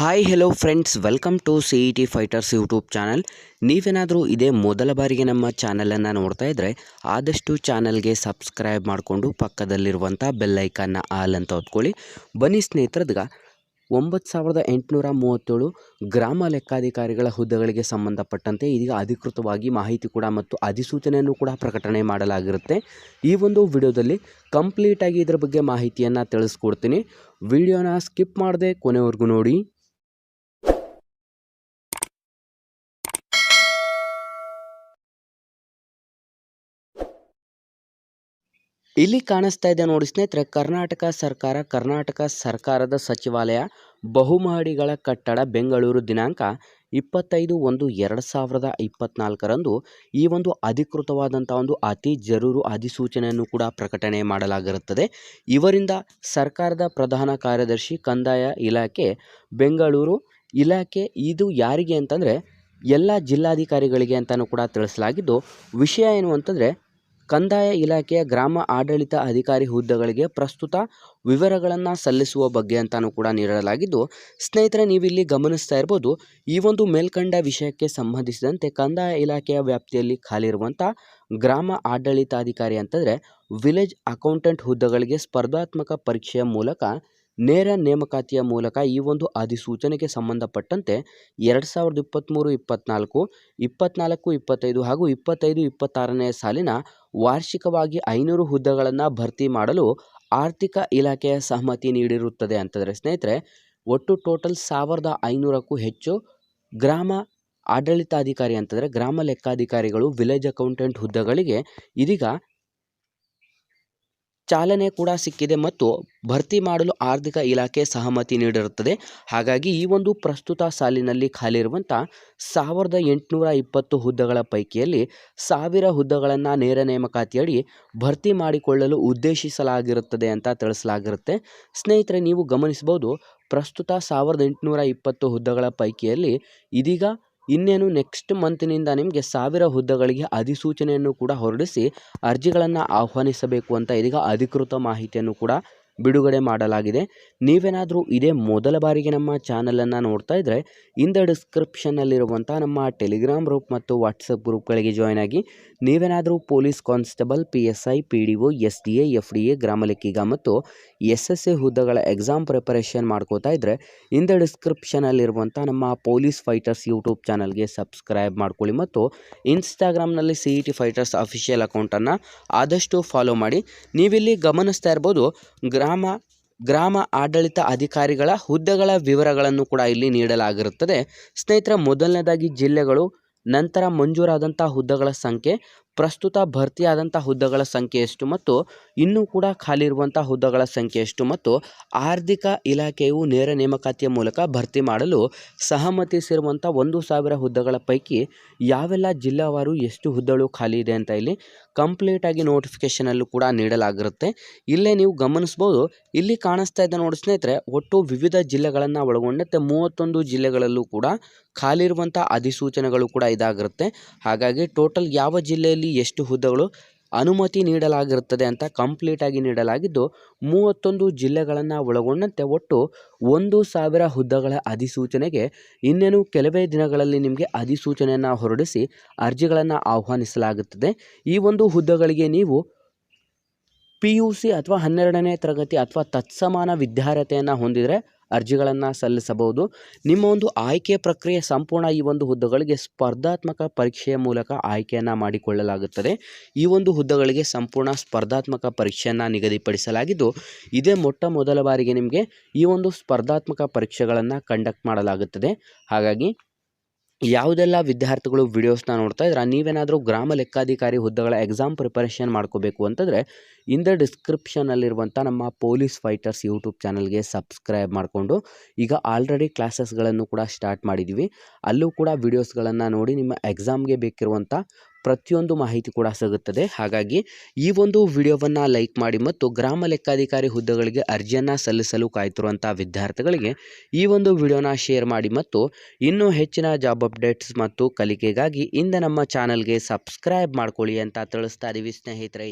Hi hello friends welcome to C E T fighters YouTube channel ನೀವೇನಾದರೂ ಇದೇ ಮೊದಲ ಬಾರಿಗೆ ನಮ್ಮ ಚಾನಲನ್ನು ನೋಡ್ತಾ ಇದ್ದರೆ ಆದಷ್ಟು ಚಾನಲ್ಗೆ ಸಬ್ಸ್ಕ್ರೈಬ್ ಮಾಡಿಕೊಂಡು ಪಕ್ಕದಲ್ಲಿರುವಂಥ ಬೆಲ್ಲೈಕನ್ನ ಆಲ್ ಅಂತ ಹೊತ್ಕೊಳ್ಳಿ ಬನ್ನಿ ಸ್ನೇಹಿತರದ್ಗ, ಒಂಬತ್ತು ಸಾವಿರದ ಎಂಟುನೂರ ಮೂವತ್ತೇಳು ಗ್ರಾಮ ಲೆಕ್ಕಾಧಿಕಾರಿಗಳ ಹುದ್ದೆಗಳಿಗೆ ಸಂಬಂಧಪಟ್ಟಂತೆ ಇದೀಗ ಅಧಿಕೃತವಾಗಿ ಮಾಹಿತಿ ಕೂಡ ಮತ್ತು ಅಧಿಸೂಚನೆಯನ್ನು ಕೂಡ ಪ್ರಕಟಣೆ ಮಾಡಲಾಗಿರುತ್ತೆ. ಈ ಒಂದು ವಿಡಿಯೋದಲ್ಲಿ ಕಂಪ್ಲೀಟಾಗಿ ಇದರ ಬಗ್ಗೆ ಮಾಹಿತಿಯನ್ನು ತಿಳಿಸ್ಕೊಡ್ತೀನಿ. ವಿಡಿಯೋನ ಸ್ಕಿಪ್ ಮಾಡದೆ ಕೊನೆವರೆಗೂ ನೋಡಿ. ಇಲ್ಲಿ ಕಾಣಿಸ್ತಾ ಇದೆ ನೋಡಿ ಸ್ನೇಹಿತರೆ, ಕರ್ನಾಟಕ ಸರ್ಕಾರ, ಕರ್ನಾಟಕ ಸರ್ಕಾರದ ಸಚಿವಾಲಯ ಬಹುಮಹಡಿಗಳ ಕಟ್ಟಡ ಬೆಂಗಳೂರು ದಿನಾಂಕ ಇಪ್ಪತ್ತೈದು ಒಂದು ಎರಡು ಸಾವಿರದ ಇಪ್ಪತ್ನಾಲ್ಕರಂದು ಈ ಒಂದು ಅಧಿಕೃತವಾದಂಥ ಒಂದು ಅತಿ ಜರೂರು ಅಧಿಸೂಚನೆಯನ್ನು ಕೂಡ ಪ್ರಕಟಣೆ ಮಾಡಲಾಗಿರುತ್ತದೆ. ಇವರಿಂದ ಸರ್ಕಾರದ ಪ್ರಧಾನ ಕಾರ್ಯದರ್ಶಿ ಕಂದಾಯ ಇಲಾಖೆ, ಬೆಂಗಳೂರು ಇಲಾಖೆ, ಇದು ಯಾರಿಗೆ ಅಂತಂದರೆ ಎಲ್ಲ ಜಿಲ್ಲಾಧಿಕಾರಿಗಳಿಗೆ ಅಂತಲೂ ಕೂಡ ತಿಳಿಸಲಾಗಿದ್ದು, ವಿಷಯ ಏನು ಅಂತಂದರೆ ಕಂದಾಯ ಇಲಾಖೆಯ ಗ್ರಾಮ ಆಡಳಿತ ಅಧಿಕಾರಿ ಹುದ್ದೆಗಳಿಗೆ ಪ್ರಸ್ತುತ ವಿವರಗಳನ್ನು ಸಲ್ಲಿಸುವ ಬಗ್ಗೆ ಅಂತಾನೂ ಕೂಡ ನೀಡಲಾಗಿದ್ದು, ಸ್ನೇಹಿತರೆ ನೀವಿಲ್ಲಿ ಗಮನಿಸ್ತಾ ಇರ್ಬೋದು, ಈ ಒಂದು ಮೇಲ್ಕಂಡ ವಿಷಯಕ್ಕೆ ಸಂಬಂಧಿಸಿದಂತೆ ಕಂದಾಯ ಇಲಾಖೆಯ ವ್ಯಾಪ್ತಿಯಲ್ಲಿ ಖಾಲಿ ಇರುವಂಥ ಗ್ರಾಮ ಆಡಳಿತಾಧಿಕಾರಿ ಅಂತಂದರೆ, ವಿಲೇಜ್ ಅಕೌಂಟೆಂಟ್ ಹುದ್ದೆಗಳಿಗೆ ಸ್ಪರ್ಧಾತ್ಮಕ ಪರೀಕ್ಷೆಯ ಮೂಲಕ ನೇರ ನೇಮಕಾತಿಯ ಮೂಲಕ ಈ ಒಂದು ಅಧಿಸೂಚನೆಗೆ ಸಂಬಂಧಪಟ್ಟಂತೆ ಎರಡು ಸಾವಿರದ ಇಪ್ಪತ್ತ್ಮೂರು ಇಪ್ಪತ್ತ್ನಾಲ್ಕು ಇಪ್ಪತ್ತ್ನಾಲ್ಕು ಇಪ್ಪತ್ತೈದು ಹಾಗೂ ಇಪ್ಪತ್ತೈದು, ಇಪ್ಪತ್ತಾರನೇ ಸಾಲಿನ ವಾರ್ಷಿಕವಾಗಿ ಐನೂರು ಹುದ್ದೆಗಳನ್ನು ಭರ್ತಿ ಮಾಡಲು ಆರ್ಥಿಕ ಇಲಾಖೆಯ ಸಹಮತಿ ನೀಡಿರುತ್ತದೆ ಅಂತಂದರೆ ಸ್ನೇಹಿತರೆ, ಒಟ್ಟು ಟೋಟಲ್ ಸಾವಿರದ ಐನೂರಕ್ಕೂ ಹೆಚ್ಚು ಗ್ರಾಮ ಆಡಳಿತಾಧಿಕಾರಿ ಅಂತಂದರೆ ಗ್ರಾಮ ಲೆಕ್ಕಾಧಿಕಾರಿಗಳು, ವಿಲೇಜ್ ಅಕೌಂಟೆಂಟ್ ಹುದ್ದೆಗಳಿಗೆ ಇದೀಗ ಚಾಲನೆ ಕೂಡ ಸಿಕ್ಕಿದೆ ಮತ್ತು ಭರ್ತಿ ಮಾಡಲು ಆರ್ಥಿಕ ಇಲಾಖೆ ಸಹಮತಿ ನೀಡಿರುತ್ತದೆ. ಹಾಗಾಗಿ ಈ ಒಂದು ಪ್ರಸ್ತುತ ಸಾಲಿನಲ್ಲಿ ಖಾಲಿ ಇರುವಂಥ ಸಾವಿರದ ಎಂಟುನೂರ ಇಪ್ಪತ್ತು ಹುದ್ದೆಗಳ ಪೈಕಿಯಲ್ಲಿ ಸಾವಿರ ಹುದ್ದೆಗಳನ್ನು ನೇರ ನೇಮಕಾತಿಯಡಿ ಭರ್ತಿ ಮಾಡಿಕೊಳ್ಳಲು ಉದ್ದೇಶಿಸಲಾಗಿರುತ್ತದೆ ಅಂತ ತಿಳಿಸಲಾಗಿರುತ್ತೆ. ಸ್ನೇಹಿತರೆ, ನೀವು ಗಮನಿಸಬಹುದು, ಪ್ರಸ್ತುತ ಸಾವಿರದ ಎಂಟುನೂರ ಇಪ್ಪತ್ತು ಹುದ್ದೆಗಳ ಪೈಕಿಯಲ್ಲಿ ಇದೀಗ ಇನ್ನೇನು ನೆಕ್ಸ್ಟ್ ಮಂತ್ನಿಂದ ನಿಮಗೆ ಸಾವಿರ ಹುದ್ದೆಗಳಿಗೆ ಅಧಿಸೂಚನೆಯನ್ನು ಕೂಡ ಹೊರಡಿಸಿ ಅರ್ಜಿಗಳನ್ನು ಆಹ್ವಾನಿಸಬೇಕು ಅಂತ ಇದೀಗ ಅಧಿಕೃತ ಮಾಹಿತಿಯನ್ನು ಕೂಡ ಬಿಡುಗಡೆ ಮಾಡಲಾಗಿದೆ. ನೀವೇನಾದರೂ ಇದೇ ಮೊದಲ ಬಾರಿಗೆ ನಮ್ಮ ಚಾನಲನ್ನು ನೋಡ್ತಾ ಇದ್ದರೆ ಇಂದ ಡಿಸ್ಕ್ರಿಪ್ಷನ್ನಲ್ಲಿರುವಂಥ ನಮ್ಮ ಟೆಲಿಗ್ರಾಮ್ ಗ್ರೂಪ್ ಮತ್ತು ವಾಟ್ಸಪ್ ಗ್ರೂಪ್ಗಳಿಗೆ ಜಾಯ್ನ್ ಆಗಿ, ನೀವೇನಾದರೂ police constable, P S I, P D O, S D A, F D A, ಗ್ರಾಮ ಲೆಕ್ಕಿಗ ಮತ್ತು ಎಸ್ ಎಸ್ ಎ ಹುದ್ದೆಗಳ ಎಕ್ಸಾಮ್ ಪ್ರಿಪರೇಷನ್ ಮಾಡ್ಕೋತಾ ಇದ್ದರೆ ಇಂದ ಡಿಸ್ಕ್ರಿಪ್ಷನಲ್ಲಿರುವಂಥ ನಮ್ಮ ಪೊಲೀಸ್ ಫೈಟರ್ಸ್ ಯೂಟ್ಯೂಬ್ ಚಾನಲ್ಗೆ ಸಬ್ಸ್ಕ್ರೈಬ್ ಮಾಡ್ಕೊಳ್ಳಿ ಮತ್ತು ಇನ್ಸ್ಟಾಗ್ರಾಮ್ನಲ್ಲಿ C E T fighters official ಅಕೌಂಟನ್ನು ಆದಷ್ಟು ಫಾಲೋ ಮಾಡಿ. ನೀವಿಲ್ಲಿ ಗಮನಿಸ್ತಾ ಇರ್ಬೋದು, ಗ್ರಾಮ ಗ್ರಾಮ ಆಡಳಿತ ಅಧಿಕಾರಿಗಳ ಹುದ್ದೆಗಳ ವಿವರಗಳನ್ನು ಕೂಡ ಇಲ್ಲಿ ನೀಡಲಾಗಿರುತ್ತದೆ. ಸ್ನೇಹಿತರ, ಮೊದಲನೇದಾಗಿ ಜಿಲ್ಲೆಗಳು, ನಂತರ ಮಂಜೂರಾದಂಥ ಹುದ್ದೆಗಳ ಸಂಖ್ಯೆ ಪ್ರಸ್ತುತ ಭರ್ತಿಯಾದಂಥ ಹುದ್ದೆಗಳ ಸಂಖ್ಯೆ ಎಷ್ಟು ಮತ್ತು ಇನ್ನೂ ಕೂಡ ಖಾಲಿ ಇರುವಂಥ ಹುದ್ದೆಗಳ ಸಂಖ್ಯೆ ಎಷ್ಟು ಮತ್ತು ಆರ್ಥಿಕ ಇಲಾಖೆಯು ನೇರ ನೇಮಕಾತಿಯ ಮೂಲಕ ಭರ್ತಿ ಮಾಡಲು ಸಹಮತಿಸಿರುವಂಥ ಒಂದು ಸಾವಿರ ಹುದ್ದೆಗಳ ಪೈಕಿ ಯಾವೆಲ್ಲ ಜಿಲ್ಲಾವಾರು ಎಷ್ಟು ಹುದ್ದೆಗಳು ಖಾಲಿ ಇದೆ ಅಂತ ಇಲ್ಲಿ ಕಂಪ್ಲೀಟಾಗಿ ನೋಟಿಫಿಕೇಷನಲ್ಲೂ ಕೂಡ ನೀಡಲಾಗಿರುತ್ತೆ. ಇಲ್ಲೇ ನೀವು ಗಮನಿಸ್ಬೋದು. ಇಲ್ಲಿ ಕಾಣಿಸ್ತಾ ಇದ್ದ ನೋಡಿ ಸ್ನೇಹಿತರೆ, ಒಟ್ಟು ವಿವಿಧ ಜಿಲ್ಲೆಗಳನ್ನು ಒಳಗೊಂಡಂತೆ ಮೂವತ್ತೊಂದು ಜಿಲ್ಲೆಗಳಲ್ಲೂ ಕೂಡ ಖಾಲಿ ಇರುವಂಥ ಅಧಿಸೂಚನೆಗಳು ಕೂಡ ಇದಾಗಿರುತ್ತೆ. ಹಾಗಾಗಿ ಟೋಟಲ್ ಯಾವ ಜಿಲ್ಲೆಯಲ್ಲಿ ಎಷ್ಟು ಹುದ್ದೆಗಳು ಅನುಮತಿ ನೀಡಲಾಗಿರುತ್ತದೆ ಅಂತ ಕಂಪ್ಲೀಟಾಗಿ ನೀಡಲಾಗಿದ್ದು, ಮೂವತ್ತೊಂದು ಜಿಲ್ಲೆಗಳನ್ನು ಒಳಗೊಂಡಂತೆ ಒಟ್ಟು ಒಂದು ಸಾವಿರ ಹುದ್ದೆಗಳ ಅಧಿಸೂಚನೆಗೆ ಇನ್ನೇನು ಕೆಲವೇ ದಿನಗಳಲ್ಲಿ ನಿಮಗೆ ಅಧಿಸೂಚನೆಯನ್ನು ಹೊರಡಿಸಿ ಅರ್ಜಿಗಳನ್ನು ಆಹ್ವಾನಿಸಲಾಗುತ್ತದೆ. ಈ ಒಂದು ಹುದ್ದೆಗಳಿಗೆ ನೀವು ಪಿ ಯು ಸಿ ಅಥವಾ ಹನ್ನೆರಡನೇ ತರಗತಿ ಅಥವಾ ತತ್ಸಮಾನ ವಿದ್ಯಾರ್ಹತೆಯನ್ನು ಹೊಂದಿದರೆ ಅರ್ಜಿಗಳನ್ನು ಸಲ್ಲಿಸಬಹುದು. ನಿಮ್ಮ ಒಂದು ಆಯ್ಕೆ ಪ್ರಕ್ರಿಯೆ ಸಂಪೂರ್ಣ ಈ ಒಂದು ಹುದ್ದೆಗಳಿಗೆ ಸ್ಪರ್ಧಾತ್ಮಕ ಪರೀಕ್ಷೆಯ ಮೂಲಕ ಆಯ್ಕೆಯನ್ನು ಮಾಡಿಕೊಳ್ಳಲಾಗುತ್ತದೆ. ಈ ಒಂದು ಹುದ್ದೆಗಳಿಗೆ ಸಂಪೂರ್ಣ ಸ್ಪರ್ಧಾತ್ಮಕ ಪರೀಕ್ಷೆಯನ್ನು ನಿಗದಿಪಡಿಸಲಾಗಿದ್ದು, ಇದೇ ಮೊಟ್ಟ ಮೊದಲ ಬಾರಿಗೆ ನಿಮಗೆ ಈ ಒಂದು ಸ್ಪರ್ಧಾತ್ಮಕ ಪರೀಕ್ಷೆಗಳನ್ನು ಕಂಡಕ್ಟ್ ಮಾಡಲಾಗುತ್ತದೆ. ಹಾಗಾಗಿ ಯಾವುದೆಲ್ಲ ವಿದ್ಯಾರ್ಥಿಗಳು ವಿಡಿಯೋಸ್ನ ನೋಡ್ತಾ ಇದ್ರೆ, ನೀವೇನಾದರೂ ಗ್ರಾಮ ಲೆಕ್ಕಾಧಿಕಾರಿ ಹುದ್ದೆಗಳ ಎಕ್ಸಾಮ್ ಪ್ರಿಪರೇಷನ್ ಮಾಡ್ಕೋಬೇಕು ಅಂತಂದರೆ ಇಂದ ಡಿಸ್ಕ್ರಿಪ್ಷನಲ್ಲಿರುವಂಥ ನಮ್ಮ ಪೊಲೀಸ್ ಫೈಟರ್ಸ್ ಯೂಟ್ಯೂಬ್ ಚಾನಲ್ಗೆ ಸಬ್ಸ್ಕ್ರೈಬ್ ಮಾಡಿಕೊಂಡು, ಈಗ ಆಲ್ರೆಡಿ ಕ್ಲಾಸಸ್ಗಳನ್ನು ಕೂಡ ಸ್ಟಾರ್ಟ್ ಮಾಡಿದ್ದೀವಿ ಅಲ್ಲೂ ಕೂಡ ವಿಡಿಯೋಸ್ಗಳನ್ನು ನೋಡಿ ನಿಮ್ಮ ಎಕ್ಸಾಮ್ಗೆ ಬೇಕಿರುವಂಥ ಪ್ರತಿಯೊಂದು ಮಾಹಿತಿ ಕೂಡ ಸಿಗುತ್ತದೆ. ಹಾಗಾಗಿ ಈ ಒಂದು ವಿಡಿಯೋವನ್ನು ಲೈಕ್ ಮಾಡಿ ಮತ್ತು ಗ್ರಾಮ ಲೆಕ್ಕಾಧಿಕಾರಿ ಹುದ್ದೆಗಳಿಗೆ ಅರ್ಜಿಯನ್ನು ಸಲ್ಲಿಸಲು ಕಾಯ್ತಿರುವಂಥ ವಿದ್ಯಾರ್ಥಿಗಳಿಗೆ ಈ ಒಂದು ವಿಡಿಯೋನ ಶೇರ್ ಮಾಡಿ ಮತ್ತು ಇನ್ನೂ ಹೆಚ್ಚಿನ ಜಾಬ್ ಅಪ್ಡೇಟ್ಸ್ ಮತ್ತು ಕಲಿಕೆಗಾಗಿ ಇಂದ ನಮ್ಮ ಚಾನಲ್ಗೆ ಸಬ್ಸ್ಕ್ರೈಬ್ ಮಾಡ್ಕೊಳ್ಳಿ ಅಂತ ತಿಳಿಸ್ತಾ ಇದ್ದೀವಿ ಸ್ನೇಹಿತರೆ.